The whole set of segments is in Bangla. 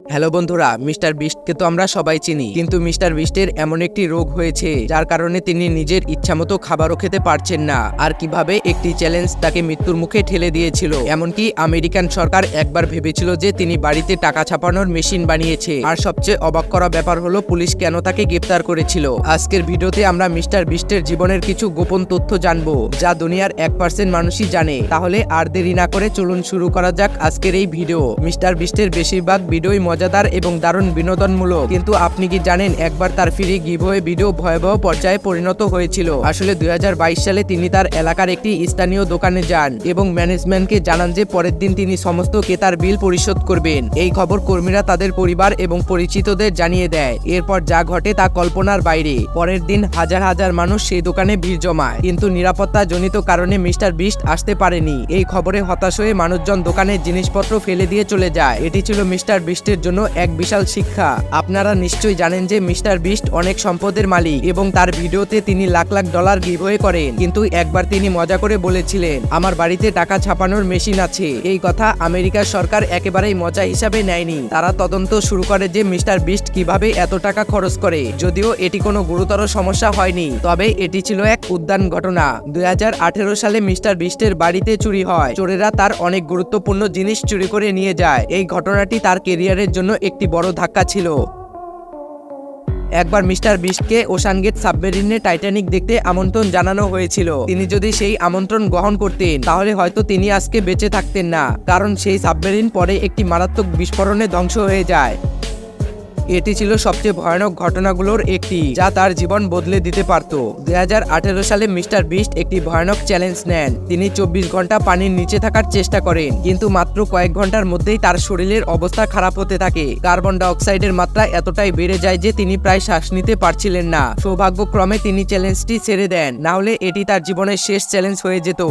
হ্যালো বন্ধুরা, মিস্টার বিস্টকে তো আমরা সবাই চিনি, কিন্তু মিস্টার বিস্টের এমন একটি রোগ হয়েছে, যার কারণে তিনি নিজের ইচ্ছামতো খাবারও খেতে পারছেন না, আর কীভাবে একটি চ্যালেঞ্জ তাকে মৃত্যুর মুখে ঠেলে দিয়েছিল। এমনকি আমেরিকান সরকার একবার ভেবেছিল যে তিনি বাড়িতে টাকা ছাপানোর মেশিন বানিয়েছে, আর সবচেয়ে অবাক করা ব্যাপার হলো পুলিশ কেন তাকে গ্রেপ্তার করেছিল। আজকের ভিডিওতে আমরা মিস্টার বিস্টের জীবনের কিছু গোপন তথ্য জানব, যা দুনিয়ার এক পার্সেন্ট মানুষই জানে। তাহলে আর দেরি না করে চলুন শুরু করা যাক আজকের এই ভিডিও। মিস্টার বিস্টের বেশিরভাগ ভিডিওই মজাদার এবং দারুণ বিনোদনমূলক। কিন্তু আপনি কি জানেন, একবার তার ফ্রি গিভওয়ে ভিডিও ভয়াবহ পর্যায়ে পরিণত হয়েছিল। আসলে দু হাজার বাইশ সালে তিনি তার এলাকার একটি স্থানীয় দোকানে যান এবং ম্যানেজমেন্টকে জানান যে পরের দিন তিনি সমস্ত ক্রেতার বিল পরিশোধ করবেন। এই খবর কর্মীরা তাদের পরিবার এবং পরিচিতদের জানিয়ে দেয়। এরপর যা ঘটে তা কল্পনার বাইরে। পরের দিন হাজার হাজার মানুষ সেই দোকানে ভিড় জমায়। কিন্তু নিরাপত্তা জনিত কারণে মিস্টার বিস্ট আসতে পারেনি। এই খবরে হতাশ হয়ে মানুষজন দোকানের জিনিসপত্র ফেলে দিয়ে চলে যায়। এটি ছিল মিস্টার বিস্টের জন্য এক বিশাল শিক্ষা। আপনারা নিশ্চয়ই জানেন যে মিস্টার বিস্ট অনেক সম্পদের মালিক এবং তার ভিডিওতে তিনি লাখ লাখ ডলার গিভওয়ে করেন। কিন্তু একবার তিনি মজা করে বলেছিলেন, আমার বাড়িতে টাকা ছাপানোর মেশিন আছে। এই কথা আমেরিকার সরকার একেবারেই মজা হিসাবে নেয়নি। তারা তদন্ত শুরু করে যে মিস্টার বিস্ট কীভাবে এত টাকা খরচ করে। যদিও এটি কোনো গুরুতর সমস্যা হয়নি, তবে এটি ছিল এক উদ্যান ঘটনা। দুই হাজার আঠেরো সালে মিস্টার বিস্টের বাড়িতে চুরি হয়। চোরেরা তার অনেক গুরুত্বপূর্ণ জিনিস চুরি করে নিয়ে যায়। এই ঘটনাটি তার কেরিয়ারের জন্য একটি বড় ধাক্কা ছিল। একবার মিস্টার বিস্টকে ওশানগেট সাবমেরিনে টাইটানিক দেখতে আমন্ত্রণ জানানো হয়েছিল। তিনি যদি সেই আমন্ত্রণ গ্রহণ করতেন, তাহলে হয়তো তিনি আজকে বেঁচে থাকতেন না, কারণ সেই সাবমেরিন পরে একটি মারাত্মক বিস্ফোরণে ধ্বংস হয়ে যায়। এটি ছিল সবচেয়ে ভয়ানক ঘটনাগুলোর একটি, যা তার জীবন বদলে দিতে পারত। দুই হাজার আঠেরো সালে মিস্টার বিস্ট একটি ভয়ানক চ্যালেঞ্জ নেন। তিনি চব্বিশ ঘণ্টা পানির নিচে থাকার চেষ্টা করেন, কিন্তু মাত্র কয়েক ঘণ্টার মধ্যেই তার শরীরের অবস্থা খারাপ হতে থাকে। কার্বন ডাইঅক্সাইডের মাত্রা এতটাই বেড়ে যায় যে তিনি প্রায় শ্বাস নিতে পারছিলেন না। সৌভাগ্যক্রমে তিনি চ্যালেঞ্জটি ছেড়ে দেন, না হলে এটি তার জীবনের শেষ চ্যালেঞ্জ হয়ে যেত।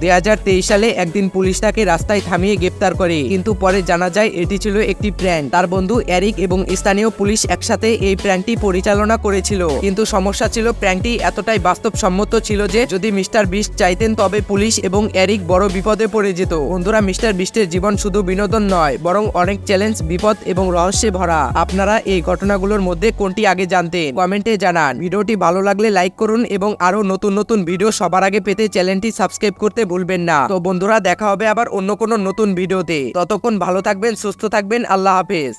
দুই হাজার তেইশ সালে একদিন পুলিশ তাকে রাস্তায় থামিয়ে গ্রেপ্তার করে। কিন্তু পরে জানা যায় এটি ছিল একটি প্র্যাঙ্ক তার বন্ধু এরিক এবং স্থানীয় পুলিশ একসাথে এই প্র্যাঙ্কটি পরিচালনা করেছিল। কিন্তু সমস্যা ছিল প্র্যাঙ্কটি এতটাই বাস্তবসম্মত ছিল যে যদি মিস্টার বিস্ট চাইতেন তবে পুলিশ এবং এরিক বড় বিপদে পড়ে যেত। বন্ধুরা, মিস্টার বিস্টের জীবন শুধু বিনোদন নয়, বরং অনেক চ্যালেঞ্জ, বিপদ এবং রহস্যে ভরা। আপনারা এই ঘটনাগুলোর মধ্যে কোনটি আগে জানতেন? কমেন্টে জানান। ভিডিওটি ভালো লাগলে লাইক করুন এবং আরও নতুন নতুন ভিডিও সবার আগে পেতে চ্যানেলটি সাবস্ক্রাইব করতে ভুলবেন না। তো বন্ধুরা, দেখা হবে আবার অন্য কোনো নতুন ভিডিওতে। ততক্ষণ ভালো থাকবেন, সুস্থ থাকবেন, আল্লাহ হাফেজ।